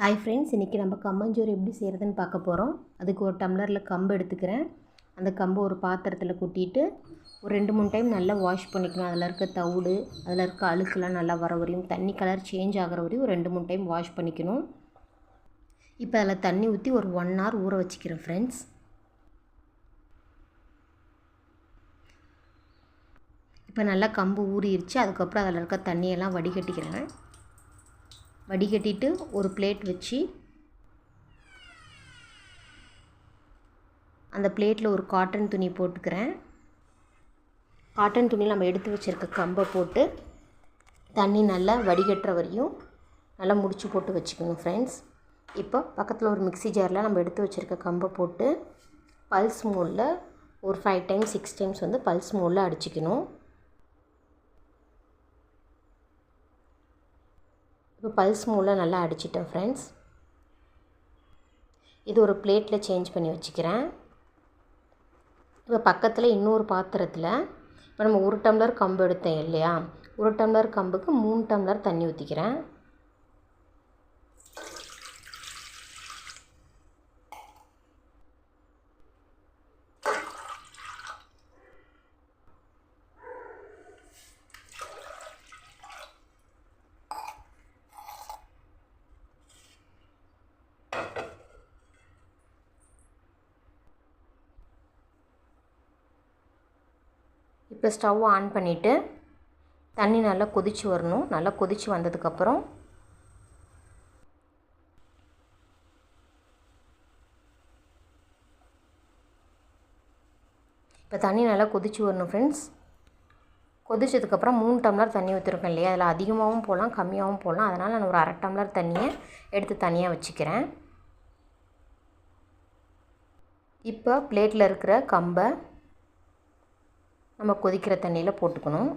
Hi friends இன்றைக்கி நம்ம கம்மஞ்சோறு எப்படி செய்கிறதுன்னு பார்க்க போகிறோம் அதுக்கு ஒரு டம்ளரில் கம்பு எடுத்துக்கிறேன். அந்த கம்பை ஒரு பாத்திரத்தில் கொட்டிட்டு ஒரு ரெண்டு மூணு டைம் நல்லா வாஷ் பண்ணிக்கணும். அதில் இருக்க தவிடு அதில் இருக்க அழுக்கெல்லாம் நல்லா வர வரையும் தண்ணி கலர் சேஞ்ச் ஆகிற வரையும் ஒரு ரெண்டு மூணு டைம் வாஷ் பண்ணிக்கணும். இப்போ அதில் தண்ணி ஊற்றி ஒரு ஒன் ஹவர் ஊற வச்சுக்கிறேன் ஃப்ரெண்ட்ஸ் இப்போ நல்லா கம்பு ஊறிடுச்சு அதுக்கப்புறம் அதில் இருக்க தண்ணியெல்லாம் வடிகட்டிக்கிறேன். வடிகட்டிட்டு ஒரு பிளேட் வச்சு அந்த பிளேட்டில் ஒரு காட்டன் துணி போட்டுக்கிறேன். காட்டன் துணியில் நம்ம எடுத்து வச்சுருக்க கம்பை போட்டு தண்ணி நல்லா வடிகட்டுற வரையும் நல்லா முடிச்சு போட்டு வச்சுக்கணும் ஃப்ரெண்ட்ஸ் இப்போ பக்கத்தில் ஒரு மிக்ஸி ஜாரில் நம்ம எடுத்து வச்சுருக்க கம்பை போட்டு பல்ஸ் மோடில் ஒரு ஃபைவ் டைம்ஸ் சிக்ஸ் டைம்ஸ் வந்து பல்ஸ் மோடில் அடிச்சுக்கணும் இப்போ பல்ஸ் மூலம் நல்லா அடிச்சிட்டேன் ஃப்ரெண்ட்ஸ் இது ஒரு பிளேட்டில் சேஞ்ச் பண்ணி வச்சுக்கிறேன். இப்போ பக்கத்தில் இன்னொரு பாத்திரத்தில் இப்போ நம்ம ஒரு டம்ளர் கம்பு எடுத்தேன் இல்லையா? ஒரு டம்ளர் கம்புக்கு மூணு டம்ளர் தண்ணி ஊற்றிக்கிறேன் இப்போ ஸ்டவ் ஆன் பண்ணிவிட்டு தண்ணி நல்லா கொதித்து வரணும். நல்லா கொதித்து வந்ததுக்கப்புறம் இப்போ தண்ணி நல்லா கொதித்து வரணும் ஃப்ரெண்ட்ஸ் கொதிச்சதுக்கப்புறம் மூணு டம்ளர் தண்ணி ஊற்றிருக்கேன் இல்லையா? அதில் அதிகமாகவும் போகலாம் கம்மியாகவும் போகலாம் அதனால் நான் ஒரு அரை டம்ளர் தண்ணியை எடுத்து தனியாக வச்சுக்கிறேன். இப்போ பிளேட்டில் இருக்கிற கம்பை நம்ம கொதிக்கிற தண்ணியில் போட்டுக்கணும்.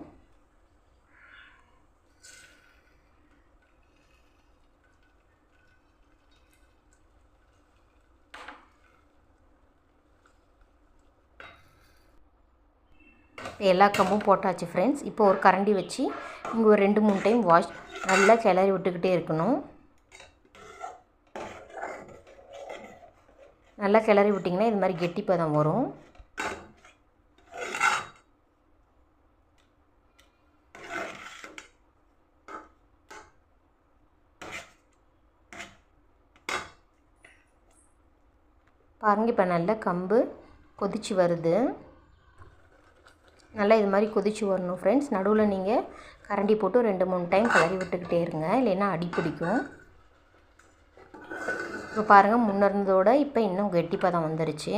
எல்லா கம்பும் போட்டாச்சு ஃப்ரெண்ட்ஸ் இப்போ ஒரு கரண்டி வச்சு இங்கே ஒரு ரெண்டு மூணு டைம் வாஷ் நல்லா கிளறி விட்டுக்கிட்டே இருக்கணும். நல்லா கிளறி விட்டிங்கன்னா இது மாதிரி கெட்டி பதம் வரும். பாருங்க இப்போ நல்லா கம்பு கொதிச்சு வருது. நல்லா இது மாதிரி கொதிச்சு வரணும் ஃப்ரெண்ட்ஸ் நடுவில் நீங்கள் கரண்டி போட்டு ரெண்டு மூணு டைம் கிளறி விட்டுக்கிட்டே இருங்க. இல்லைன்னா அடி பிடிக்கும். இப்போ பாருங்கள் முன்ன இருந்ததோட இப்போ இன்னும் கெட்டிப்பதம் வந்துருச்சு.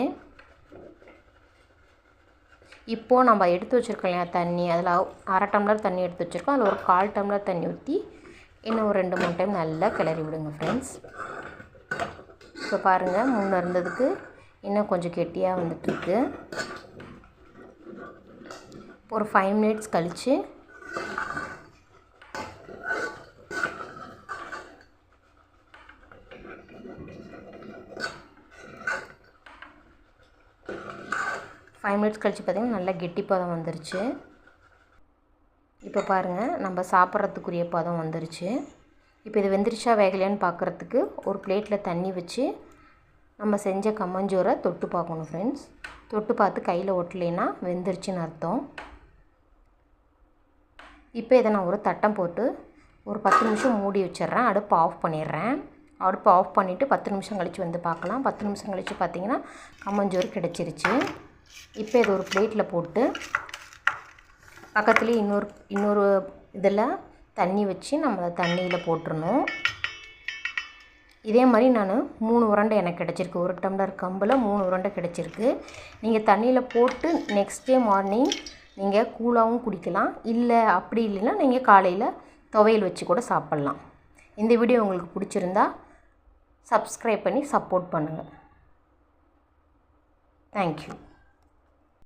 இப்போது நம்ம எடுத்து வச்சுருக்கோம் இல்லையா தண்ணி. அதில் அரை டம்ளர் தண்ணி எடுத்து வச்சுருக்கோம். அதில் ஒரு கால் டம்ளர் தண்ணி ஊற்றி இன்னும் ஒரு ரெண்டு மூணு டைம் நல்லா கிளறி விடுங்க ஃப்ரெண்ட்ஸ் இப்போ பாருங்கள் முன்னே இருந்ததுக்கு இன்னும் கொஞ்சம் கெட்டியாக வந்துட்டுருக்கு. ஒரு ஃபைவ் மினிட்ஸ் கழித்து ஃபைவ் மினிட்ஸ் கழித்து பார்த்திங்கன்னா நல்லா கெட்டி பதம் வந்துருச்சு. இப்போ பாருங்கள் நம்ம சாப்பிட்றதுக்குரிய பதம் வந்துருச்சு. இப்போ இது வெந்திரிச்சா வேகலையான்னு பார்க்குறதுக்கு ஒரு பிளேட்டில் தண்ணி வச்சு நம்ம செஞ்ச கம்மஞ்சோரை தொட்டு பார்க்கணும் ஃப்ரெண்ட்ஸ் தொட்டு பார்த்து கையில் ஒட்டலைன்னா வெந்துருச்சுன்னு அர்த்தம். இப்போ இதை நான் ஒரு தட்டம் போட்டு ஒரு பத்து நிமிஷம் மூடி வச்சிட்றேன். அடுப்பு ஆஃப் பண்ணிடுறேன். அடுப்பு ஆஃப் பண்ணிவிட்டு பத்து நிமிஷம் கழித்து வந்து பார்க்கலாம். பத்து நிமிஷம் கழித்து பார்த்திங்கன்னா கம்மஞ்சோறு கிடச்சிருச்சு. இப்போ இதை ஒரு பிளேட்டில் போட்டு பக்கத்துலேயே இன்னொரு இன்னொரு இதில் தண்ணி வச்சு நம்ம தண்ணியில் போட்டுருணும் இதே மாதிரி நான் மூணு உருண்டை எனக்கு கிடச்சிருக்கு. ஒரு டம்ளர் கம்பில் மூணு உருண்டை கிடச்சிருக்கு. நீங்கள் தண்ணியில் போட்டு நெக்ஸ்ட் டே மார்னிங் நீங்கள் கூலாகவும் குடிக்கலாம். இல்லை அப்படி இல்லைன்னா நீங்கள் காலையில் துவையல் வச்சு கூட சாப்பிட்லாம். இந்த வீடியோ உங்களுக்கு பிடிச்சிருந்தா சப்ஸ்கிரைப் பண்ணி சப்போர்ட் பண்ணுங்கள் தேங்க்யூ